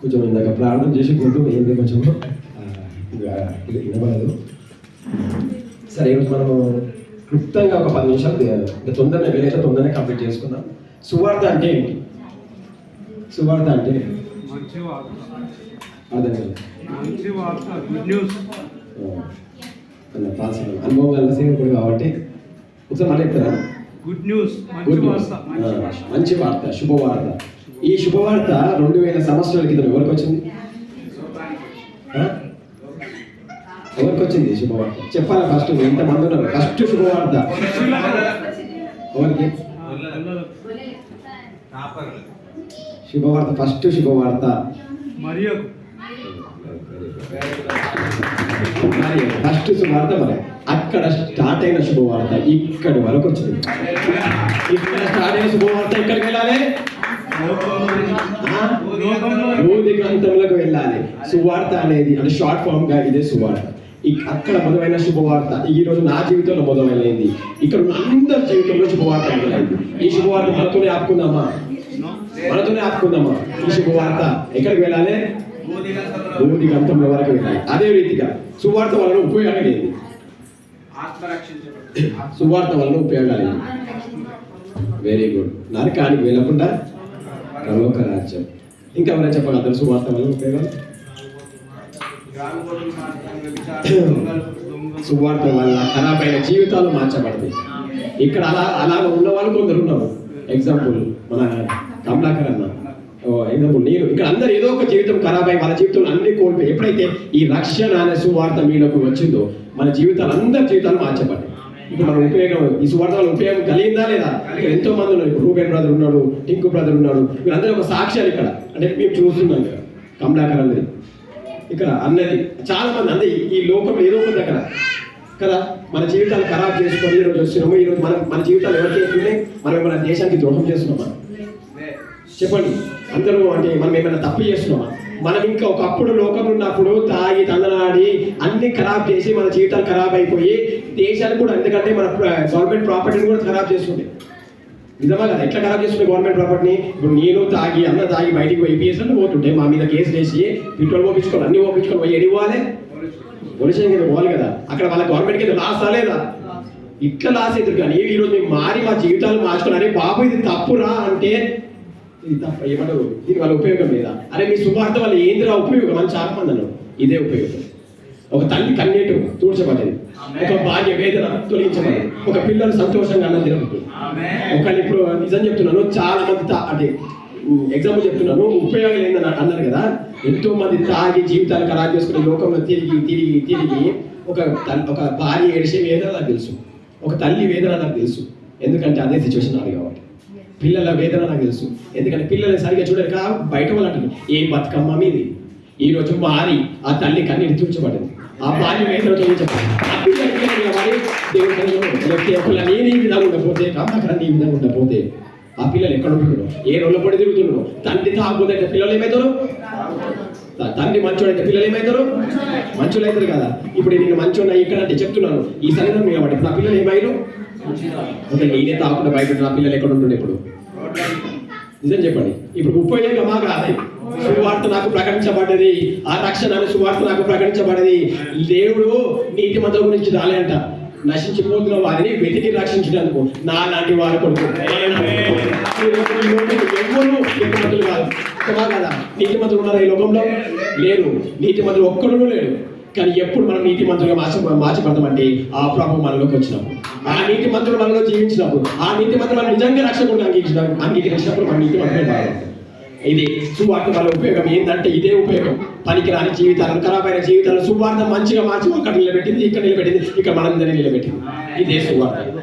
కొంచెం ఇందాక ప్రార్థన చేసుకుంటూ ఏంది కొంచెం వినబడదు. సరే ఈరోజు మనము క్లుప్తంగా ఒక పది నిమిషాలు ఇంకా తొందరగా వీలైతే తొందరగా కంప్లీట్ చేసుకుందాం. సువార్త అంటే ఏంటి? సువార్త అంటే అర్థం గుడ్. అనుభవం సేవకుడు కాబట్టి ఒకసారి మళ్ళీ గుడ్ న్యూస్ మంచి గుడ్ న్యూస్. మంచి వార్త శుభవార్త. ఈ శుభవార్త రెండు వేల సంవత్సరాల క్రితం ఎవరికి వచ్చింది? ఎవరికి వచ్చింది శుభవార్త చెప్పాలి ఫస్ట్ ఎంతమంది ఉన్నారు. ఫస్ట్ శుభవార్త ఎవరికి? శుభవార్త ఫస్ట్ శుభవార్త మరియు ఫస్ట్ శుభవార్త మరి అక్కడ స్టార్ట్ అయిన శుభవార్త ఇక్కడి వరకు వచ్చింది. ఇక్కడ స్టార్ట్ అయిన శుభవార్త ఎక్కడికి? గ్రంథములకు వెళ్ళాలి. సువార్త అనేది అంటే షార్ట్ ఫామ్గా ఇదే సువార్త. అక్కడ మొదలైన శుభవార్త ఈ రోజు నా జీవితంలో మొదలైంది. ఇక్కడ ఉన్న అందరి జీవితంలో శుభవార్త మొదలైంది. ఈ శుభవార్త మనతోనే ఆపుకుందామా? మనతోనే ఆపుకుందామా? ఈ శుభవార్త ఎక్కడికి వెళ్ళాలి? బోధి గ్రంథముల వరకు వెళ్ళాలి. అదే రీతిగా సువార్త వలన ఉపయోగాలు ఏంది? సువార్త వలన ఉపయోగాలు వెరీ గుడ్ నరకానికి వెళ్ళకుండా పరలోక రాజ్యం ఇంకా ఎవరైనా చెప్పగలుగుతారు సువార్త ఉపయోగాలు సువార్త వల్ల ఖరాబ్ అయిన జీవితాలు మార్చబడతాయి. ఇక్కడ అలా అలా ఉన్న వాళ్ళు కొందరు ఉన్నారు. ఎగ్జాంపుల్ మన కమలాకర్ అన్న. ఎగ్జాంపుల్ నేను ఇక్కడ అందరు ఏదో ఒక జీవితం ఖరాబ్ అయ్యి వాళ్ళ జీవితంలో అన్ని కోల్పోయి ఎప్పుడైతే ఈ రక్షణ అనే సువార్త మీలోకి వచ్చిందో మన జీవితాలు అందరి జీవితాలు మార్చబడ్డాయి. ఇప్పుడు మన ఉపయోగం ఈ సువార్త ఉపయోగం కలిగిందా లేదా? ఎంతో మంది ఉన్నారు. ఇప్పుడు బ్రదర్ ఉన్నాడు టింకు బ్రదర్ ఉన్నాడు. వీళ్ళందరూ ఒక సాక్ష్యాలు ఇక్కడ. అంటే మేము చూస్తున్నాం ఇక్కడ. కమలాకర్ అన్నది. ఇక్కడ అన్నది. చాలా మంది అంటే ఈ- ఈ లోకం ఏదో ఒక అక్కడ. కదా? మన జీవితాలు ఖరాబ్ చేసుకొని ఈరోజు వస్తున్నాము ఈరోజు మనం మన జీవితాలు ఎవరికి చేస్తున్నాయి మనం మన దేశానికి ద్రోహం చేస్తున్నామా? చెప్పండి. అందరూ అంటే మనం ఏమైనా తప్పు చేస్తున్నామా? మనం ఇంకా ఒకప్పుడు లోకం ఉన్నప్పుడు తాగి తందనాడి అన్ని ఖరాబ్ చేసి మన జీవితాలు ఖరాబ్ అయిపోయి దేశాలు కూడా ఎందుకంటే మన గవర్నమెంట్ ప్రాపర్టీని కూడా ఖరాబ్ చేస్తుండే. నిజమా కదా? ఎట్లా ఖరాబ్ చేస్తుండే గవర్నమెంట్ ప్రాపర్టీని ఇప్పుడు నేను తాగి అన్న తాగి బయటికి పోయి పిఎస్ అంటే పోతుంటే మా మీద కేసు వేసి పెట్రోల్ పోపించుకోవాలి అన్ని పోపించుకోవాలి పోయి ఎడివ్వాలి పోవాలి? పోలీస్ కింద పోవాలి కదా? అక్కడ వాళ్ళ గవర్నమెంట్ కింద లాస్ రాలేదా? ఇట్లా లాస్ అవుతుంది కానీ? ఈ రోజు మేము మారి మా జీవితాలు మార్చుకుని అరే బాబు ఇది తప్పురా అంటే తప్ప ఏమంటారు దీని వల్ల ఉపయోగం లేదా? అరే మీ శుభార్థం వల్ల ఏందిరా ఉపయోగం? అని చాలా మంది అన్నారు ఇదే ఉపయోగం. ఒక తల్లి కన్నీటు తూడ్చబడ్డది. ఒక భార్య వేదన తొలగించబడింది ఒక పిల్లలు సంతోషంగా అన్నం తినబడుతుంది ఒకళ్ళు ఇప్పుడు నిజం చెప్తున్నాను చాలా మంది అంటే ఎగ్జాంపుల్ చెప్తున్నాను. ఉపయోగం ఏందని అన్నారు కదా? ఎంతో మంది తాగి జీవితాలు ఖరాబ్ చేసుకుని లోకంలో తిరిగి తిరిగి తిరిగి ఒక ఒక భార్య ఏడిసే వేదన నాకు తెలుసు. ఒక తల్లి వేదన నాకు తెలుసు. ఎందుకంటే అదే సిచ్యువేషన్ నాది కాబట్టి. పిల్లల వేదన నాకు తెలుసు. ఎందుకంటే పిల్లల్ని సరిగ్గా చూడక బయట వాళ్ళు అంటారు ఏ బతుకమ్మ మీది? ఈ రోజు మారి ఆ తల్లి కన్నీరు తూర్చబడింది ఆ భార్య వేదన తొలగించబడింది. ఆ ఒకళ్ళ నేను ఈ విధంగా ఉండకపోతే కామకరణ ఈ విధంగా ఉండకపోతే ఆ పిల్లలు ఎక్కడ ఉంటున్నారు? ఏ రోజుల పడి తిరుగుతున్నారు? తండ్రి తాగుపోతే పిల్లలు ఏమవుతారు తండ్రి మంచోడు అయితే పిల్లలు ఏమవుతారు మంచోళ్ళు అవుతారు కదా. ఇప్పుడు నేను మంచోడు ఇక్కడ అంటే చెప్తున్నాను. ఈ సన్నిధం కాబట్టి నా పిల్లలు అంటే నేనే తాకుండా బయట నా పిల్లలు ఎక్కడ ఉంటుండే ఇప్పుడు? నిజం చెప్పండి. ఇప్పుడు ఉపయోగమా కాదు సువార్త నాకు ప్రకటించబడ్డది. ఆ రక్షణ సువార్త నాకు ప్రకటించబడ్డది. దేవుడు నీతి మంత్రుల గురించి రాలే అంట నశించిపోతున్న వారిని వెతికి రక్షించడానికి నా లాంటి వారు కొడుకు. ఎవరు నీతిమంతులు కాదు. కదా. కదా నీతిమంతులు ఉన్నారా ఈ లోకంలో? లేరు. నీతిమంతులు ఒక్కడు లేడు కానీ ఎప్పుడు మనం నీతి మంత్రులుగా మార్చ మార్చబడతామంటే ఆ ప్రభు మనలోకి వచ్చినప్పుడు. ఆ నీతి మంత్రులు మనలో జీవించినప్పుడు. ఆ నీతి మంత్రులు మనం నిజంగా రక్షకుడు అంగీకరించిన అంగీకరించినప్పుడు మన నీతి మంత్రులు బాగుంటుంది ఇది సువార్త వల్ల ఉపయోగం. ఏంటంటే ఇదే ఉపయోగం. పనికిరాని జీవితాలను ఖరాబైన జీవితాలను సువార్త మంచిగా మార్చి అక్కడ నిలబెట్టింది ఇక్కడ నిలబెట్టింది ఇక్కడ మనందరినీ నిలబెట్టింది. ఇదే సువార్త.